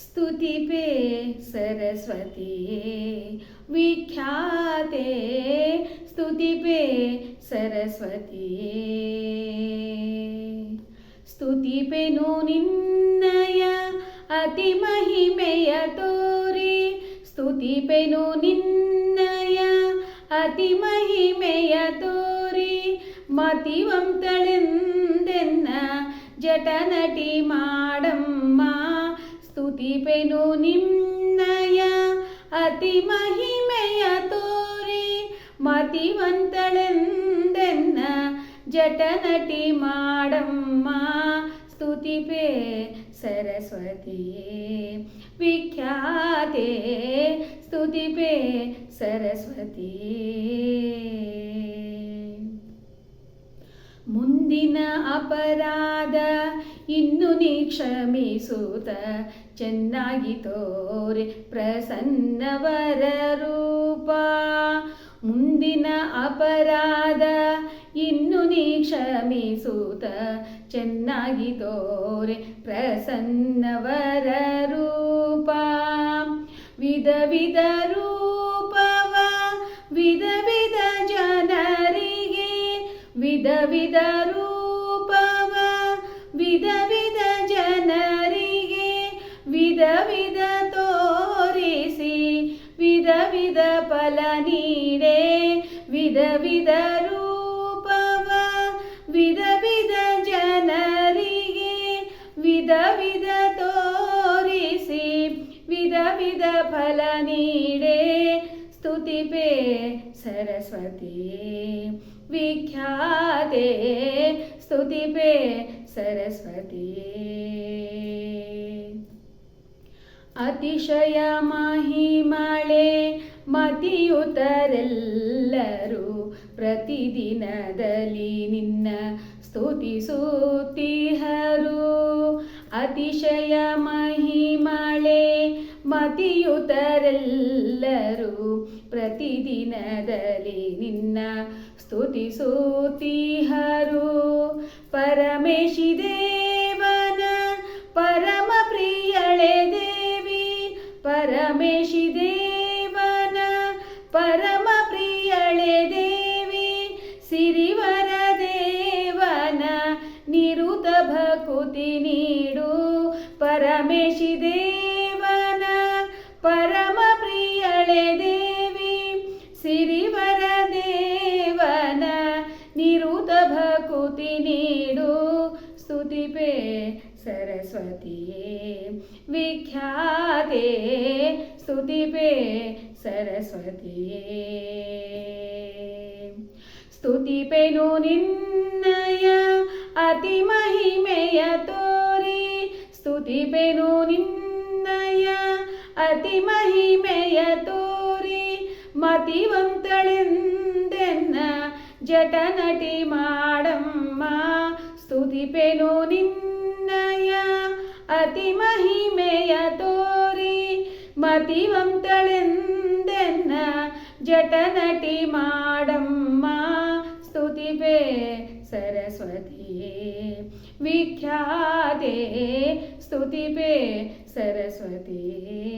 ಸ್ತುತಿಪೆ ಸರಸ್ವತಿಯೇ ವಿಖ್ಯಾತೆ ಸ್ತುತಿಪೆ ಸರಸ್ವತಿಯೇ ಸ್ತುತಿಪೆನು ನಿನ್ನಯ ಅತಿ ಮಹಿಮೆಯ ತೋರಿ ಸ್ತುತಿಪೆನು ನಿನ್ನಯ ಅತಿ ಮಹಿಮೆಯ ತೋರಿ ಮತಿವಂತಳೆಂದೆನ್ನ ಜಟನಟಿ ಮಾಡಮ್ಮ ಸ್ತುತಿಪೆನು ನಿನ್ನಯ. ಅತಿ ಮಹಿಮೆಯ ತೋರಿ ಮತಿವಂತಳೆಂದೆನ್ನ. ಜಟನಟಿ ಮಾಡಮ್ಮ, ಸ್ತುತಿಪೇ ಸರಸ್ವತಿಯೇ. ವಿಖ್ಯಾತೆ, ಸ್ತುತಿಪೇ ಸರಸ್ವತಿಯೇ. ಮುಂದಿನ ಅಪರಾಧ ಇನ್ನು ನೀ ಕ್ಷಮಿಸುತ್ತ. ಚೆನ್ನಾಗಿ ತೋರೆ ಪ್ರಸನ್ನವರ ರೂಪ. ಮುಂದಿನ ಅಪರಾಧ ಇನ್ನು ನೀ ಕ್ಷಮಿಸುತ್ತ. ಚೆನ್ನಾಗಿ ತೋರೆ ಪ್ರಸನ್ನವರ ರೂಪ. ವಿಧ ವಿಧ ರೂಪವ, ವಿಧ ವಿಧ ಜನರಿಗೆ, ವಿಧ ವಿಧ ವಿಧ ಫಲ ನೀಡೆ, ವಿಧ ವಿಧ ರೂಪವ, ವಿಧ ವಿಧ ಜನರಿಗೆ, ವಿಧ ವಿಧ ತೋರಿಸಿ, ವಿಧ ವಿಧ ಫಲ ನೀಡೆ. ಸ್ತುತಿಪೆ ಸರಸ್ವತಿ, ವಿಖ್ಯಾತೆ ಸ್ತುತಿಪೆ ಸರಸ್ವತಿ. ಅತಿಶಯ ಮಹಿಮಳೆ ಮತಿಯುತರೆಲ್ಲರೂ ಪ್ರತಿದಿನದಲ್ಲಿ ನಿನ್ನ ಸ್ತುತಿಸುತ್ತಿಹರು ಅತಿಶಯ ಮಹಿಮಳೆ, ಮತಿಯುತರೆಲ್ಲರೂ ಪ್ರತಿದಿನದಲ್ಲಿ ನಿನ್ನ ಸ್ತುತಿಸುತ್ತಿಹರು ಪರಮೇಶಿ ದೇವನ, ಪರಮ ಪ್ರಿಯಳೆ ದೇವಿ, ಪರಮೇಶಿ ದೇವನ ಪರಮ ಪ್ರಿಯಳೆ ದೇವಿ, ಸಿರಿವರ ದೇವನ ನಿರುತ ಭಕುತಿ ನೀಡು. ಪರಮೇಶಿ ದೇವನ ಪರಮ ಪ್ರಿಯಳೆ ದೇವಿ, ಸಿರಿವರ ದೇವನ ನಿರುತ ಭಕುತಿ ನೀಡು. ಸ್ತುತಿಪೆ ಸರಸ್ವತಿಯೇ, ವಿಖ್ಯಾತೆ ಸ್ತುತಿಪೆ ಸರಸ್ವತಿಯೇ ಸ್ತುತಿಪೆನು ನಿನ್ನಯ ಅತಿ ಮಹಿಮೆಯ ತೋರಿ. ಸ್ತುತಿಪೆನು ನಿನ್ನಯ ಅತಿ ಮಹಿಮೆಯ ತೋರಿ. ಮತಿವಂತಳೆಂದೆನ್ನ ಜಟನಟಿ ಮಾಡಮ್ಮ. ಸ್ತುತಿಪೆನು ನಿನ್ನಯ ಅತಿ ಮಹಿಮೆಯ ತೋರಿ. ಮತಿವಂತಳೆಂದೆನ್ನ ಜಟನಟಿ ಮಾಡಮ್ಮ ಸ್ತುತಿಪೆ ಸರಸ್ವತಿಯೇ ವಿಖ್ಯಾತೆ ಸ್ತುತಿಪೆ ಸರಸ್ವತಿಯೇ